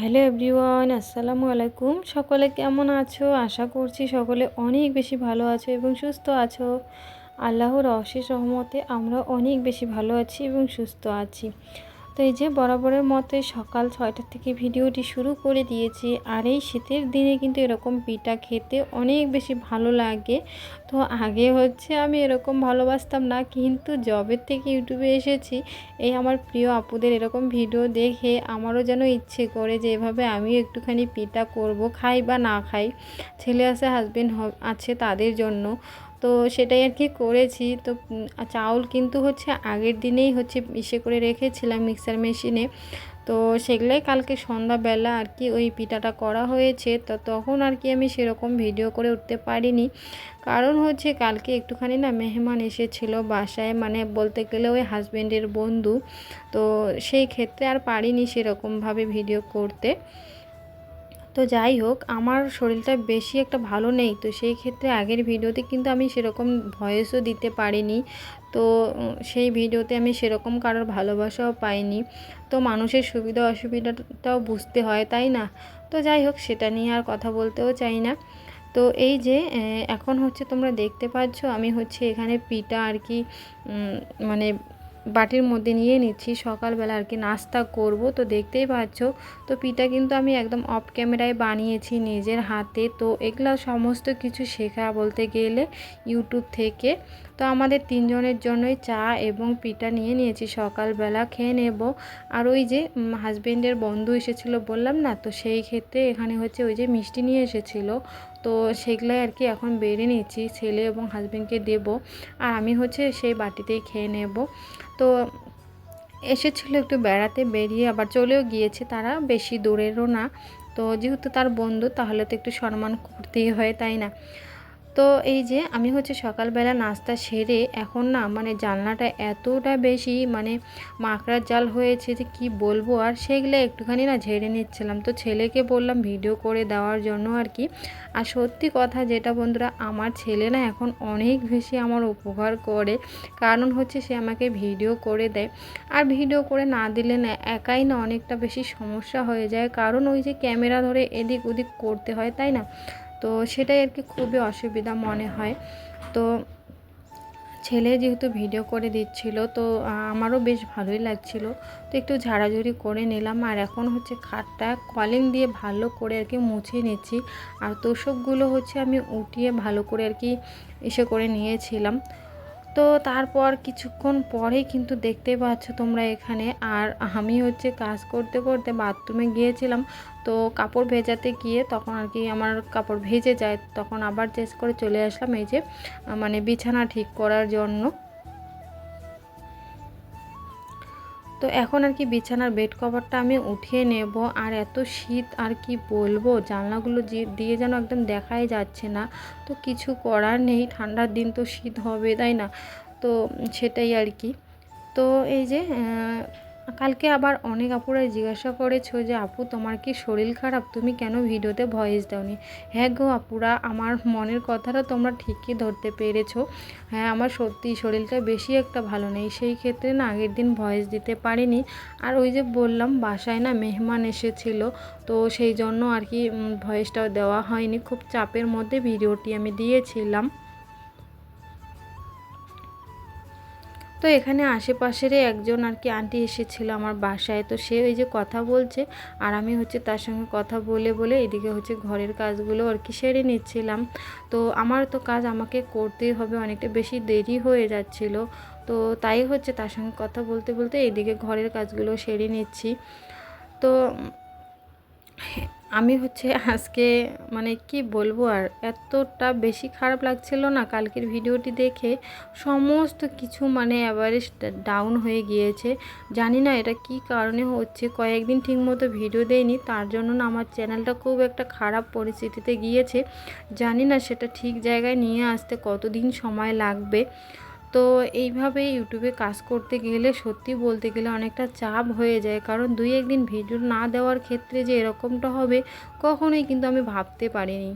Hello everyone, আসসালামু আলাইকুম। সকলে কেমন আছো? আশা করছি সকলে অনেক বেশি ভালো আছো এবং সুস্থ আছো। আল্লাহর অশেষ রহমতে আমরা অনেক বেশি ভালো আছি এবং সুস্থ আছি। তো এই যে বরাবরের মতোই সকাল ছয়টা থেকে ভিডিওটি শুরু করে দিয়েছি। আর এই শীতের দিনে কিন্তু এরকম পিঠা খেতে অনেক বেশি ভালো লাগে। তো আগে হচ্ছে আমি এরকম ভালোবাসতাম না, কিন্তু জবের থেকে ইউটিউবে এসেছি। এই আমার প্রিয় আপুদের এরকম ভিডিও দেখে আমারও যেন ইচ্ছে করে যে এভাবে আমিও একটুখানি পিঠা করব, খাই বা না খাই। ছেলে আছে হাজবেন্ড আছে তাদের জন্য। তো সেটাই আর কি করেছি। তো চাউল কিন্তু হচ্ছে আগের দিনেই হচ্ছে ইসে করে রেখেছিলাম মিক্সার মেশিনে। তো সেগুলোই কালকে সন্ধ্যাবেলা আর কি ওই পিঠাটা করা হয়েছে। তো তখন আর কি আমি সেরকম ভিডিও করে উঠতে পারিনি। কারণ হচ্ছে কালকে একটুখানি না মেহমান এসেছিল বাসায় মানে বলতে গেলে ওই হাজব্যান্ডের বন্ধু। তো সেই ক্ষেত্রে আর পারিনি সেরকমভাবে ভিডিও করতে। তো যাই হোক, আমার শরীরটা বেশি একটা ভালো নেই। তো সেই ক্ষেত্রে আগের ভিডিওতে কিন্তু আমি সেরকম ভয়েসও দিতে পারিনি। তো সেই ভিডিওতে আমি সেরকম কারোর ভালোবাসাও পাইনি। তো মানুষের সুবিধা অসুবিধাটাও বুঝতে হয়, তাই না? তো যাই হোক, সেটা নিয়ে আর কথা বলতেও চাই না। তো এই যে এখন হচ্ছে তোমরা দেখতে পাচ্ছ, আমি হচ্ছে এখানে পিঠা আর কি মানে বাটির মধ্যে নিয়ে নিচ্ছি। সকালবেলা আর কি নাস্তা করব। তো দেখতেই পাচ্ছ, তো পিঠা কিন্তু আমি একদম অফ ক্যামেরায় বানিয়েছি নিজের হাতে। তো এগুলো সমস্ত কিছু শেখা বলতে গেলে ইউটিউব থেকে। তো আমাদের তিনজনের জন্যই চা এবং পিঠা নিয়ে নিয়েছি। সকালবেলা খেয়ে নেব। আর ওই যে হাজব্যান্ডের বন্ধু এসেছিল বললাম না? তো সেই ক্ষেত্রে এখানে হচ্ছে ওই যে মিষ্টি নিয়ে এসেছিল। তো সেগুলাই আর কি এখন বেড়ে নিয়েছি ছেলে এবং হাজব্যান্ডকে দেব। আর আমি হচ্ছে সেই বাটিতেই খেয়ে নেব। এসেছিল একটু বেড়াতে, বেরিয়ে আবার চলেও গিয়েছে তারা, বেশি দূরেরও না। তো যেহেতু তার বন্ধু, তাহলে তো একটু সম্মান করতেই হয়, তাই না? তো এই যে আমি হচ্ছে সকালবেলা নাস্তা সেরে এখন না মানে জানলাটা এতটা বেশি মানে মাকড়ার জাল হয়েছে যে কি বলব আর সেগুলো একটুখানি না ঝেড়ে নিচ্ছিলাম। তো ছেলেকে বললাম ভিডিও করে দেওয়ার জন্য আর কি। আর সত্যি কথা যেটা বন্ধুরা, আমার ছেলে না এখন অনেক বেশি আমার উপকার করে। কারণ হচ্ছে সে আমাকে ভিডিও করে দেয়। আর ভিডিও করে না দিলে না একাই না অনেকটা বেশি সমস্যা হয়ে যায়। কারণ ওই যে ক্যামেরা ধরে এদিক ওদিক করতে হয়, তাই না? তো সেটাই আর কি খুবই অসুবিধা মনে হয়। তো ছেলে যেহেতু ভিডিও করে দিচ্ছিল, তো আমারও বেশ ভালোই লাগছিল। তো একটু ঝাড়াঝুড়ি করে নিলাম আর এখন হচ্ছে খাটটা কলিং দিয়ে ভালো করে আর কি মুছে নিচ্ছি। আর তোষকগুলো হচ্ছে আমি উঠিয়ে ভালো করে আর কি এসে করে নিয়েছিলাম। তো তারপর কিছুক্ষণ পরে কিন্তু দেখতে পাচ্ছ তোমরা এখানে। আর আমি হচ্ছে কাজ করতে করতে বাথরুমে গিয়েছিলাম, তো কাপড় ভেজাতে গিয়ে তখন আর কি আমার কাপড় ভেজে যায়, তখন আবার চেস করে চলে আসলাম এই যে মানে বিছানা ঠিক করার জন্য। তো এখন আর কি বিছানার বেড কভারটা আমি উঠিয়ে নেব। আর এত শীত, আর কি বলব? জানলাগুলো দিয়ে যেন একদম দেখাই যাচ্ছে না। তো কিছু করার নেই, ঠান্ডার দিন তো শীত হবে, তাই না? তো সেটাই আর কি। তো এই যে কালকে আবার অনেক আপুরা জিজ্ঞাসা করেছ যে, আপু, তোমার কি শরীর খারাপ? তুমি কেন ভিডিওতে ভয়েস দাওনি? হ্যাঁ গো আপুরা, আমার মনের কথাটা তোমরা ঠিকই ধরতে পেরেছ। হ্যাঁ আমার সত্যি শরীরটা বেশি একটা ভালো নেই। সেই ক্ষেত্রে না, আগের দিন ভয়েস দিতে পারিনি। আর ওই যে বললাম, বাসায় না মেহমান এসেছিল। তো সেই জন্য আর কি ভয়েসটাও দেওয়া হয়নি। খুব চাপের মধ্যে ভিডিওটি আমি দিয়েছিলাম। তো এখানে আশেপাশেরই একজন আর কি আন্টি এসেছিল আমার বাসায়। তো সে ওই যে কথা বলছে আর আমি হচ্ছে তার সঙ্গে কথা বলে বলে এদিকে হচ্ছে ঘরের কাজগুলো আর কি সেরে নিচ্ছিলাম। তো আমার তো কাজ আমাকে করতেই হবে, অনেকটা বেশি দেরি হয়ে যাচ্ছিল। তো তাই হচ্ছে তার সঙ্গে কথা বলতে বলতে এদিকে ঘরের কাজগুলো সেরে নিচ্ছি। তো আমি হচ্ছে আজকে মানে কি বলব আর, এতটা বেশি খারাপ লাগছিল না কালকের ভিডিওটি দেখে। সমস্ত কিছু মানে অ্যাভারেজ ডাউন হয়ে গিয়েছে। জানি না এটা কি কারণে হচ্ছে, কয়েকদিন ঠিকমতো ভিডিও দেয়নি তার জন্য না আমার চ্যানেলটা খুব একটা খারাপ পরিস্থিতিতে গিয়েছে। জানি না সেটা ঠিক জায়গায় নিয়ে আসতে কতদিন সময় লাগবে। তো এইভাবে ইউটিউবে কাজ করতে গেলে সত্যি বলতে গেলে অনেকটা চাপ হয়ে যায়। কারণ দুই একদিন ভিডিও না দেওয়ার ক্ষেত্রে যে এরকমটা হবে, কখনোই কিন্তু আমি ভাবতে পারিনি।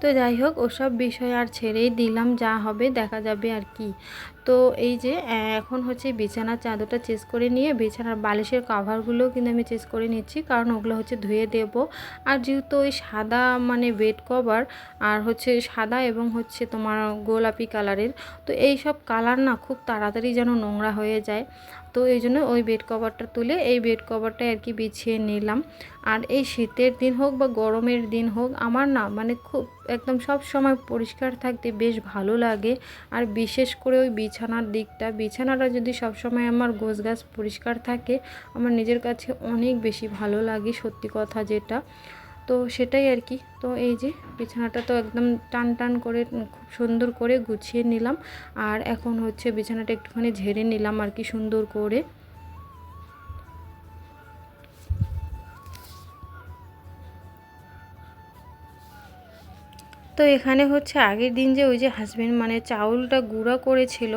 তো যাই হোক, ওসব বিষয় আর ছেড়েই দিলাম, যা হবে দেখা যাবে আর কি। তো এই যে এখন হচ্ছে বিছানার চাদরটা চেঞ্জ করে নিয়ে বিছানার বালিশের কাভারগুলোও কিন্তু আমি চেঞ্জ করে নিচ্ছি। কারণ ওগুলো হচ্ছে ধুয়ে দেব। আর যেহেতু ওই সাদা মানে বেড কভার আর হচ্ছে সাদা এবং হচ্ছে তোমার গোলাপি কালারের তো এই সব কালার না খুব তাড়াতাড়ি যেন নোংরা হয়ে যায়। তো এই জন্য ওই বেড কভারটা তুলে এই বেড কভারটাই আর কি বিছিয়ে নিলাম। আর এই শীতের দিন হোক বা গরমের দিন হোক, আমার না মানে খুব একদম সব সময় পরিষ্কার থাকতে বেশ ভালো লাগে। আর বিশেষ করে ওই বিছানার দিকটা, বিছানাটা যদি সবসময় আমার গোছ গাছ পরিষ্কার থাকে, আমার নিজের কাছে অনেক বেশি ভালো লাগে সত্যি কথা যেটা। তো সেটাই আর কি। তো এই যে বিছানাটা তো একদম টান টান করে, খুব সুন্দর করে গুছিয়ে নিলাম। আর এখন হচ্ছে বিছানাটা একটুখানি ঝেড়ে নিলাম আর কি সুন্দর করে। তো এখানে হচ্ছে আগের দিন যে ওই যে হাজব্যান্ড মানে চাউলটা গুঁড়া করেছিল,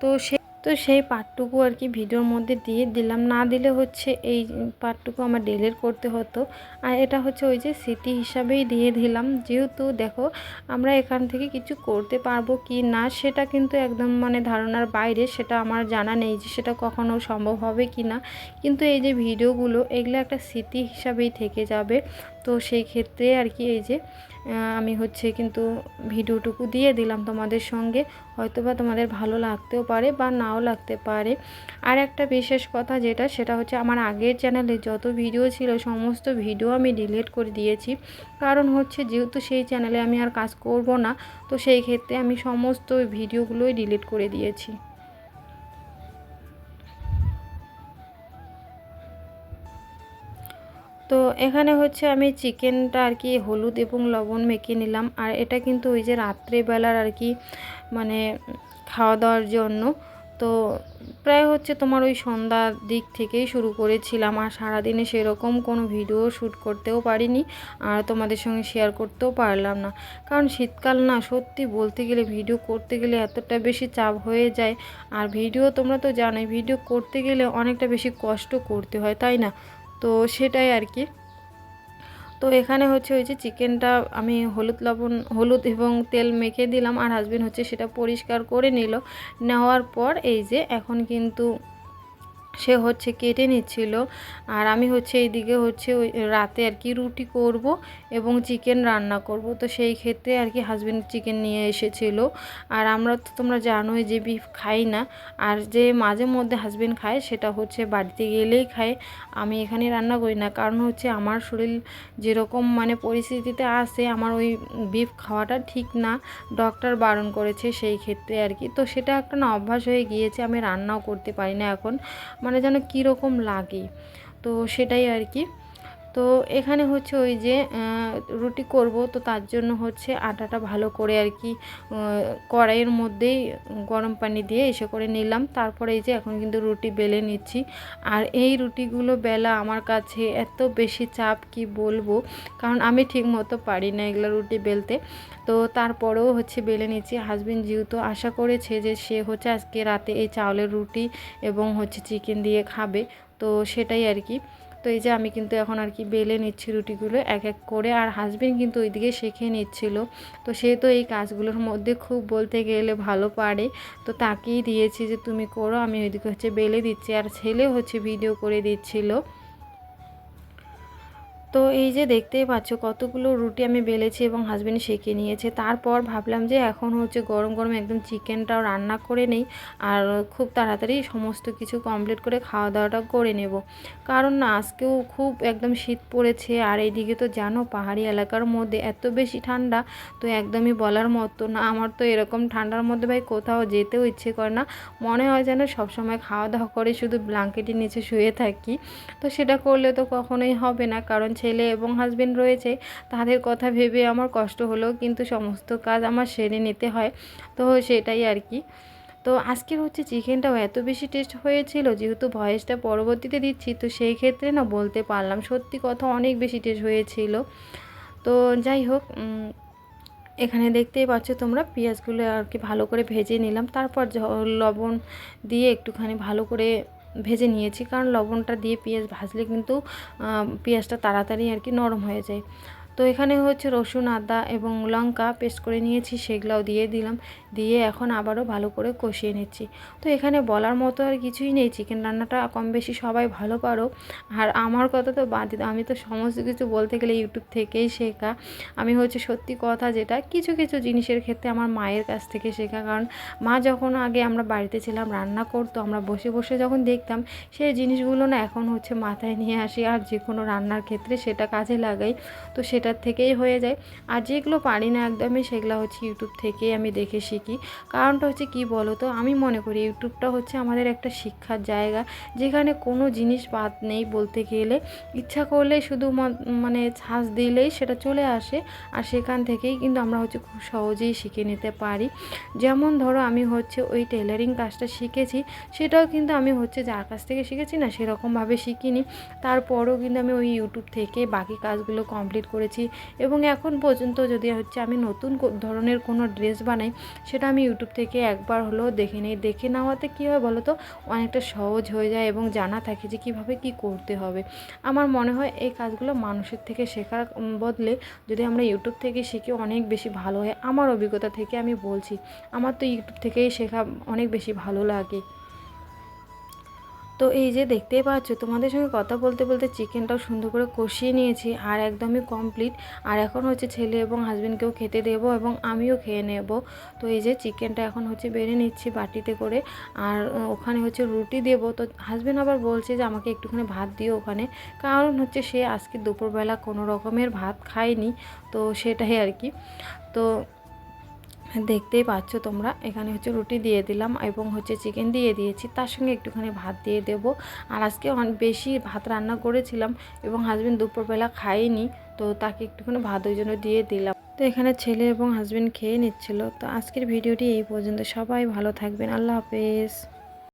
তো সে, তো সেই পাটটুকু আর কি ভিডিওর মধ্যে দিয়ে দিলাম। না দিলে হচ্ছে এই পাটটুকু আমার ডেলের করতে হতো। আর এটা হচ্ছে ওই যে স্মৃতি হিসাবেই দিয়ে দিলাম। যেহেতু দেখো, আমরা এখান থেকে কিছু করতে পারব কি না, সেটা কিন্তু একদম মানে ধারণার বাইরে, সেটা আমার জানা নেই যে সেটা কখনো সম্ভব হবে কি না। কিন্তু এই যে ভিডিওগুলো, এগুলো একটা স্মৃতি হিসাবেই থেকে যাবে। তো সেই ক্ষেত্রে আর কি এই যে আমি হচ্ছে কিন্তু ভিডিওটুকু দিয়ে দিলাম তোমাদের সঙ্গে। হয়তোবা তোমাদের ভালো লাগতেও পারে বা নাও লাগতে পারে। আর একটা বিশেষ কথা যেটা, সেটা হচ্ছে আমার আগের চ্যানেলে যত ভিডিও ছিল, সমস্ত ভিডিও আমি ডিলিট করে দিয়েছি। কারণ হচ্ছে যেহেতু সেই চ্যানেলে আমি আর কাজ করব না, তো সেই ক্ষেত্রে আমি সমস্ত ভিডিওগুলোই ডিলিট করে দিয়েছি। তো এখানে হচ্ছে আমি চিকেনটা আর কি হলুদ এবং লবণ মেখে নিলাম। আর এটা কিন্তু ওই যে রাত্রেবেলার আর কি মানে খাওয়া দাওয়ার জন্য। তো প্রায় হচ্ছে তোমার ওই সন্ধ্যার দিক থেকেই শুরু করেছিলাম। আর সারাদিনে সেরকম কোনো ভিডিও শ্যুট করতেও পারিনি আর তোমাদের সঙ্গে শেয়ার করতেও পারলাম না। কারণ শীতকাল না, সত্যি বলতে গেলে ভিডিও করতে গেলে এতটা বেশি চাপ হয়ে যায়। আর ভিডিও তোমরা তো জানোই, ভিডিও করতে গেলে অনেকটা বেশি কষ্ট করতে হয়, তাই না? তো সেটাই আর কি। তো এখানে হচ্ছে ওই যে চিকেনটা আমি হলুদ লবণ, হলুদ এবং তেল মেখে দিলাম আর হাজবেন্ড হচ্ছে সেটা পরিষ্কার করে নিল। নেওয়ার পর এই যে এখন কিন্তু সে হচ্ছে কেটে নিচ্ছিল। আর আমি হচ্ছে এইদিকে হচ্ছে ওই রাতে আর কি রুটি করব এবং চিকেন রান্না করব। তো সেই ক্ষেত্রে আর কি হাজবেন্ড চিকেন নিয়ে এসেছিল। আর আমরা তো তোমরা জানোই যে বিফ খাই না। আর যে মাঝে মধ্যে হাজব্যান্ড খায় সেটা হচ্ছে বাড়িতে গেলেই খায়। আমি এখানে রান্না করি না। কারণ হচ্ছে আমার শরীর যেরকম মানে পরিস্থিতিতে আসে আমার ওই বিফ খাওয়াটা ঠিক না। ডক্টর বারণ করেছে সেই ক্ষেত্রে আর কি। তো সেটা একটা না অভ্যাস হয়ে গিয়েছে। আমি রান্নাও করতে পারি না এখন। মানে যেন কীরকম লাগে। তো সেটাই আর কি। তো এখানে হচ্ছে ওই যে রুটি করব, তো তার জন্য হচ্ছে আটাটা ভালো করে আর কি কড়াইয়ের মধ্যেই গরম পানি দিয়ে এসে করে নিলাম। তারপরে এই যে এখন কিন্তু রুটি বেলে নিচ্ছি। আর এই রুটিগুলো বেলা আমার কাছে এত বেশি চাপ, কি বলব? কারণ আমি ঠিক মতো পারি না এগুলো রুটি বেলতে। তো তারপরেও হচ্ছে বেলে নিচ্ছি। হাজবেন্ড যেহেতু আশা করেছে যে সে হচ্ছে আজকে রাতে এই চাউলের রুটি এবং হচ্ছে চিকেন দিয়ে খাবে, তো সেটাই আর কি। তো এই যে আমি কিন্তু এখন আর কি বেলে নিচ্ছি রুটিগুলো, এক এক করে। আর হাজবেন্ড কিন্তু ওইদিকে শেখে নিচ্ছিল। তো সে তো এই কাজগুলোর মধ্যে খুব বলতে গেলে ভালো পারে। তো তাকেই দিয়েছি যে, তুমি করো। আমি ওইদিকে হচ্ছে বেলে দিচ্ছি। আর ছেলে হচ্ছে ভিডিও করে দিচ্ছিল। তো এই যে দেখতেই পাচ্ছ, কতগুলো রুটি আমি বেলেছি এবং হাজবেন্ড সেঁকে নিয়েছে। তারপর ভাবলাম যে এখন হচ্ছে গরম গরম একদম চিকেনটাও রান্না করে নেই আর খুব তাড়াতাড়ি সমস্ত কিছু কমপ্লিট করে খাওয়া দাওয়াটা করে নেব। কারণ না, আজকেও খুব একদম শীত পড়েছে আর এইদিকে তো জানো পাহাড়ি এলাকার মধ্যে এত বেশি ঠান্ডা, তো একদমই বলার মতো না। আমার তো এরকম ঠান্ডার মধ্যে ভাই কোথাও যেতেও ইচ্ছে করে না। মনে হয় যেন সবসময় খাওয়া দাওয়া করে শুধু ব্ল্যাঙ্কেটের নিচে শুয়ে থাকি। তো সেটা করলে তো কখনোই হবে না, কারণ ছেলে এবং হাজবেন্ড রয়েছে, তাদের কথা ভেবে আমার কষ্ট হলেও কিন্তু সমস্ত কাজ আমার সেরে নিতে হয়। তো সেটাই আর কি। তো আজকের হচ্ছে চিকেনটাও এত বেশি টেস্ট হয়েছিল, যেহেতু ভয়েসটা পরবর্তীতে দিচ্ছি, তো সেই ক্ষেত্রে না বলতে পারলাম, সত্যি কথা অনেক বেশি টেস্ট হয়েছিল। তো যাই হোক এখানে দেখতেই পাচ্ছ তোমরা, পেঁয়াজগুলো আর কি ভালো করে ভেজে নিলাম, তারপর লবণ দিয়ে একটুখানি ভালো করে ভেজে নিয়েছি, কারণ লবণটা দিয়ে পেঁয়াজ ভাজলে কিন্তু পেঁয়াজটা তাড়াতাড়ি আর কি নরম হয়ে যায়। তো এখানে হচ্ছে রসুন, আদা এবং লঙ্কা পেস্ট করে নিয়েছি, সেগুলোও দিয়ে দিলাম। দিয়ে এখন আবারও ভালো করে কষিয়ে নিচ্ছি। তো এখানে বলার মতো আর কিছুই নেই চিকেন রান্নাটা কম বেশি সবাই ভালো পারো। আর আমার কথা তো বাদ আমি তো সমস্ত কিছু বলতে গেলে ইউটিউব থেকেই শেখা। আমি হচ্ছে সত্যি কথা যেটা, কিছু কিছু জিনিসের ক্ষেত্রে আমার মায়ের কাছ থেকে শেখা। কারণ মা যখন আগে আমরা বাড়িতে ছিলাম, রান্না করতো, আমরা বসে বসে যখন দেখতাম, সেই জিনিসগুলো না এখন হচ্ছে মাথায় নিয়ে আসি। আর যে কোনো রান্নার ক্ষেত্রে সেটা কাজে লাগাই। তো সেটার থেকেই হয়ে যায়। আর যেগুলো পারি না একদমই সেগুলো হচ্ছে ইউটিউব থেকেই আমি দেখে শিখি। কারণটা হচ্ছে কি বলো তো আমি মনে করি ইউটিউবটা হচ্ছে আমাদের একটা শিক্ষার জায়গা। যেখানে কোনো জিনিস বাদ নেই বলতে গেলে। ইচ্ছা করলে শুধু মানে ছাঁচ দিলেই সেটা চলে আসে। আর সেখান থেকেই কিন্তু আমরা হচ্ছে খুব সহজেই শিখে নিতে পারি। যেমন ধরো আমি হচ্ছে ওই টেলারিং কাজটা শিখেছি। সেটাও কিন্তু আমি হচ্ছে যার কাছ থেকে শিখেছি না সেরকমভাবে শিখিনি। তারপরও কিন্তু আমি ওই ইউটিউব থেকে বাকি কাজগুলো কমপ্লিট করেছি। এবং এখন পর্যন্ত যদি হচ্ছে আমি নতুন ধরনের কোনো ড্রেস বানাই, সেটা আমি ইউটিউব থেকে একবার হলেও দেখে নিই। দেখে নেওয়াতে কী হয় বলো তো? অনেকটা সহজ হয়ে যায় এবং জানা থাকে যে কীভাবে কী করতে হবে। আমার মনে হয় এই কাজগুলো মানুষের থেকে শেখার বদলে যদি আমরা ইউটিউব থেকে শিখি, অনেক বেশি ভালো হয়। আমার অভিজ্ঞতা থেকে আমি বলছি। আমার তো ইউটিউব থেকেই শেখা অনেক বেশি ভালো লাগে। তো এই যে দেখতেই পাচ্ছ, তোমাদের সঙ্গে কথা বলতে বলতে চিকেনটাও সুন্দর করে কষিয়ে নিয়েছি, আর একদমই কমপ্লিট আর এখন হচ্ছে ছেলে এবং হাজবেন্ডকেও খেতে দেবো এবং আমিও খেয়ে নেব। তো এই যে চিকেনটা এখন হচ্ছে বেড়ে নিচ্ছি বাটিতে করে, আর ওখানে হচ্ছে রুটি দেবো। তো হাজবেন্ড আবার বলছে যে আমাকে একটুখানি ভাত দিও ওখানে। কারণ হচ্ছে সে আজকে দুপুরবেলা কোনো রকমের ভাত খায়নি, তো সেটাই আর কি। তো দেখতেই পাচ্ছ তোমরা, এখানে হচ্ছে রুটি দিয়ে দিলাম এবং হচ্ছে চিকেন দিয়ে দিয়েছি। তার সঙ্গে একটুখানি ভাত দিয়ে দেব। আর আজকে অনেক বেশি ভাত রান্না করেছিলাম এবং হাজবেন্ড দুপুরবেলা খায়নি, তো তাকে একটুখানি ভাত ওই জন্য দিয়ে দিলাম। তো এখানে ছেলে এবং হাজবেন্ড খেয়ে নিচ্ছিল। তো আজকের ভিডিওটি এই পর্যন্ত। সবাই ভালো থাকবেন। আল্লাহ হাফেজ।